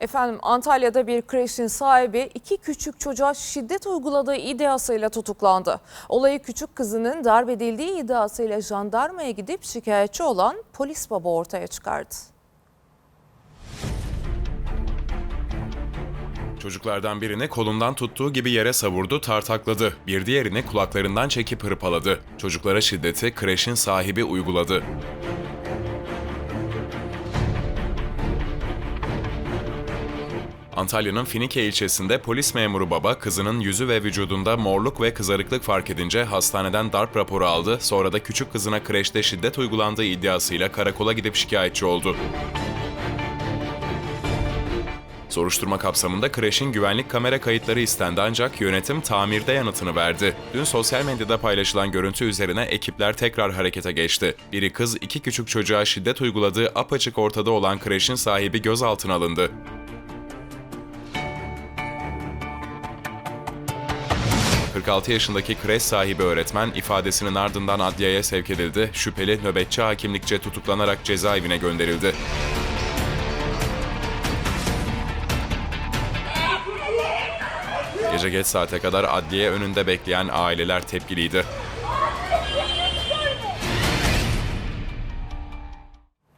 Efendim Antalya'da bir kreşin sahibi iki küçük çocuğa şiddet uyguladığı iddiasıyla tutuklandı. Olayı küçük kızının darp edildiği iddiasıyla jandarmaya gidip şikayetçi olan polis baba ortaya çıkardı. Çocuklardan birini kolundan tuttuğu gibi yere savurdu, tartakladı. Bir diğerini kulaklarından çekip hırpaladı. Çocuklara şiddeti kreşin sahibi uyguladı. Antalya'nın Finike ilçesinde polis memuru baba kızının yüzü ve vücudunda morluk ve kızarıklık fark edince hastaneden darp raporu aldı. Sonra da küçük kızına kreşte şiddet uygulandığı iddiasıyla karakola gidip şikayetçi oldu. Soruşturma kapsamında kreşin güvenlik kamera kayıtları istendi ancak yönetim tamirde yanıtını verdi. Dün sosyal medyada paylaşılan görüntü üzerine ekipler tekrar harekete geçti. Biri kız iki küçük çocuğa şiddet uyguladığı apaçık ortada olan kreşin sahibi gözaltına alındı. ...46 yaşındaki kreş sahibi öğretmen ifadesinin ardından adliyeye sevk edildi. Şüpheli nöbetçi hakimlikçe tutuklanarak cezaevine gönderildi. Gece geç saate kadar adliye önünde bekleyen aileler tepkiliydi.